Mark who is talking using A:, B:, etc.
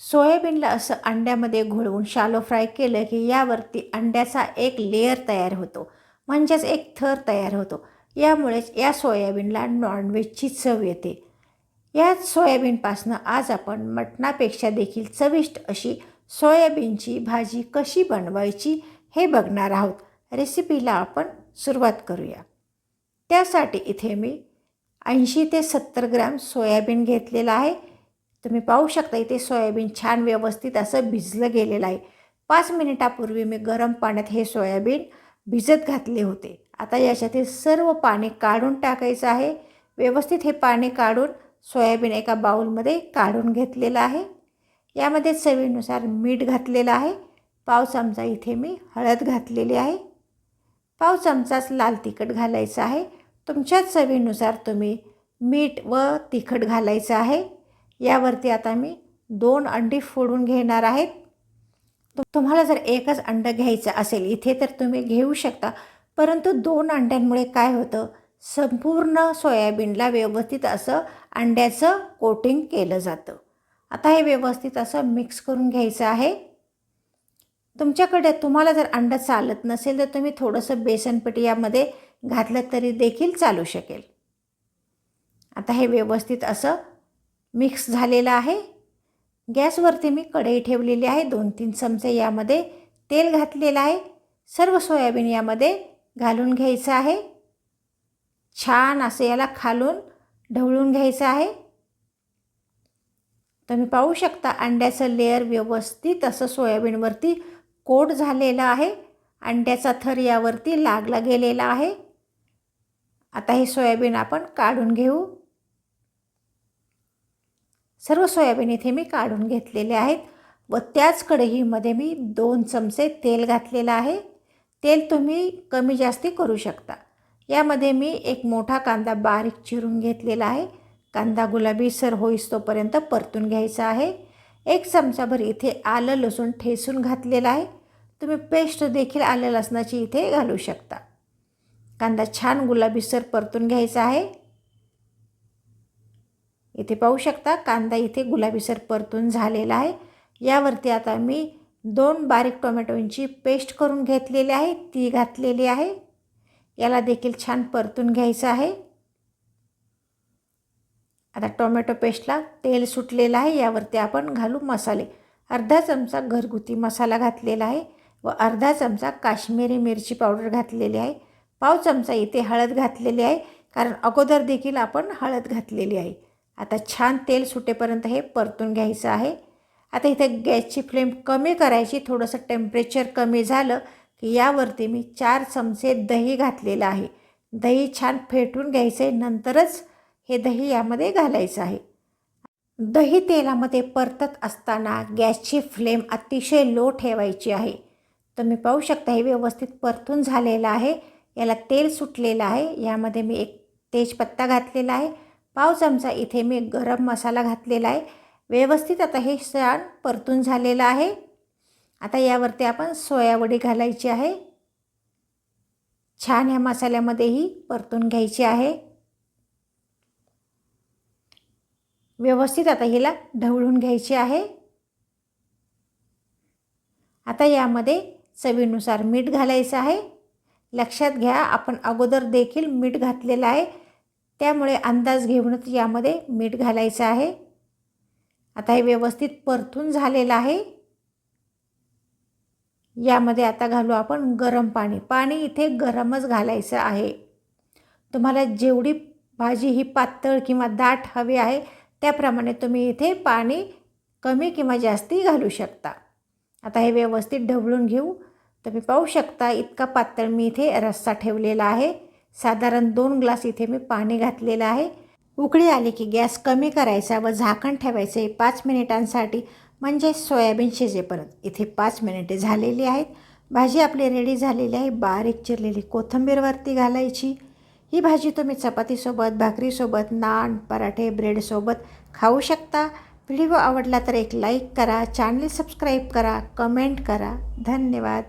A: सोयाबीनला असं अंड्यामध्ये घोळवून shallow fry केलं की यावरती अंड्याचा एक लेअर तयार होतो. म्हणजेच एक थर तयार होतो. यामुळेच या सोयाबीनला नॉनव्हेजची चव येते. या सोयाबीनपासनं आज आपण मटणापेक्षा देखील चविष्ट अशी सोयाबीनची भाजी कशी बनवायची हे बघणार आहोत. रेसिपीला आपण सुरुवात करूया. त्यासाठी इथे मी ऐंशी ते सत्तर ग्रॅम सोयाबीन घेतलेलं आहे. तुम्ही पाहू शकता इथे सोयाबीन छान व्यवस्थित असं भिजलं गेलेलं आहे. पाच मिनिटापूर्वी मी गरम पाण्यात हे सोयाबीन भिजत घातले होते. आता याच्यातील सर्व पाणी काढून टाकायचं आहे. व्यवस्थित हे पाणी काढून सोयाबीन एका बाऊलमध्ये काढून घेतलेलं आहे. यामध्ये चवीनुसार मीठ घातलेलं आहे. पाव चमचा इथे मी हळद घातलेली आहे. पाव चमचाच लाल तिखट घालायचं आहे. तुमच्या चवीनुसार तुम्ही मीठ व तिखट घालायचं आहे. यावरती आता मी दोन अंडी फोडून घेणार आहेत तुम्हाला जर एकच अंडं घ्यायचं असेल इथे तर तुम्ही घेऊ शकता. परंतु दोन अंड्यांमुळे काय होतं? संपूर्ण सोयाबीनला व्यवस्थित असं अंड्याचं कोटिंग केलं जातं. आता हे व्यवस्थित असं मिक्स करून घ्यायचं आहे. तुमच्याकडे तुम्हाला जर अंडं चालत नसेल तर तुम्ही थोडंसं बेसनपीठ यामध्ये घातलं तरी देखील चालू शकेल. आता हे व्यवस्थित असं मिक्स झालेलं आहे. गॅसवरती मी कढई ठेवलेली आहे. दोन तीन चमचे यामध्ये तेल घातलेलं आहे. सर्व सोयाबीन यामध्ये घालून घ्यायचं आहे. छान असं याला खालून ढवळून घ्यायचं आहे. तुम्ही पाहू शकता अंड्याचं लेअर व्यवस्थित असं सोयाबीनवरती कोट झालेलं आहे. अंड्याचा थर यावरती लागला गेलेला आहे. आता हे सोयाबीन आपण काढून घेऊ. सर्व सोयाबीन इथे मी काढून घेतलेले आहेत व त्याच कढईमध्ये मी दोन चमचे तेल घातलेलं आहे. तेल तुम्ही कमी जास्ती करू शकता. यामध्ये मी एक मोठा कांदा बारीक चिरून घेतलेला आहे. कांदा गुलाबीसर होईस तोपर्यंत परतून घ्यायचा आहे. एक चमचाभर इथे आलं लसूण ठेसून घातलेलं आहे. तुम्ही पेस्ट देखील आलं लसणाची इथे घालू शकता. कांदा छान गुलाबीसर परतून घ्यायचा आहे. इथे पाहू शकता कांदा इथे गुलाबीसर परतून झालेला आहे. यावरती आता मी दोन बारीक टोमॅटोंची पेस्ट करून घेतलेली आहे ती घातलेली आहे. याला देखील छान परतून घ्यायचं आहे. आता टोमॅटो पेस्टला तेल सुटलेलं आहे यावरती आपण घालू मसाले. अर्धा चमचा घरगुती मसाला घातलेला आहे व अर्धा चमचा काश्मीरी मिरची पावडर घातलेली आहे. पाव चमचा इथे हळद घातलेली आहे कारण अगोदर देखील आपण हळद घातलेली आहे. आता छान तेल सुटेपर्यंत हे परतून घ्यायचं आहे. आता इथे गॅसची फ्लेम कमी करायची थोडंसं टेम्परेचर कमी झालं की यावरती मी चार चमचे दही घातलेलं आहे. दही छान फेटून घ्यायचं आहे नंतरच हे दही यामध्ये घालायचं आहे. दही तेलामध्ये परतत असताना गॅसची फ्लेम अतिशय लो ठेवायची आहे. तुम्ही पाहू शकता हे व्यवस्थित परतून झालेलं आहे. याला तेल सुटलेलं आहे. यामध्ये मी एक तेजपत्ता घातलेला आहे. पाव चमचा इथे मी गरम मसाला घातलेला आहे. व्यवस्थित आता हे छान परतून झालेलं आहे. आता यावरती आपण सोयावडी घालायची आहे. छान ह्या मसाल्यामध्येही परतून घ्यायची आहे. व्यवस्थित आता हिला ढवळून घ्यायची आहे. आता यामध्ये चवीनुसार मीठ घालायचं आहे. लक्षात घ्या आपण अगोदर देखील मीठ घातलेलं आहे. त्यामुळे अंदाज घेऊनच यामध्ये मीठ घालायचं आहे. आता हे व्यवस्थित परतून झालेलं आहे. यामध्ये आता घालू आपण गरम पाणी. पाणी इथे गरमच घालायचं आहे. तुम्हाला जेवढी भाजी ही पातळ किंवा दाट हवी आहे त्याप्रमाणे तुम्ही इथे पाणी कमी किंवा जास्ती घालू शकता. आता हे व्यवस्थित ढवळून घेऊ. तुम्ही पाहू शकता इतका पातळ मी इथे रस्सा ठेवलेला आहे. साधारण दोन ग्लास इथे मी पाणी घातलेलं आहे. उकळी आली की गॅस कमी करायचा व झाकण ठेवायचं पाच मिनिटांसाठी म्हणजे सोयाबीन शिजेपर्यंत. इथे पाच मिनिटे झालेली आहेत. भाजी आपली रेडी झालेली आहे. बारीक चिरलेली कोथिंबीरवरती घालायची. ही भाजी तुम्ही चपातीसोबत भाकरीसोबत नान पराठे ब्रेडसोबत खाऊ शकता. व्हिडिओ आवडला तर एक लाईक करा चॅनल सबस्क्राईब करा कमेंट करा. धन्यवाद.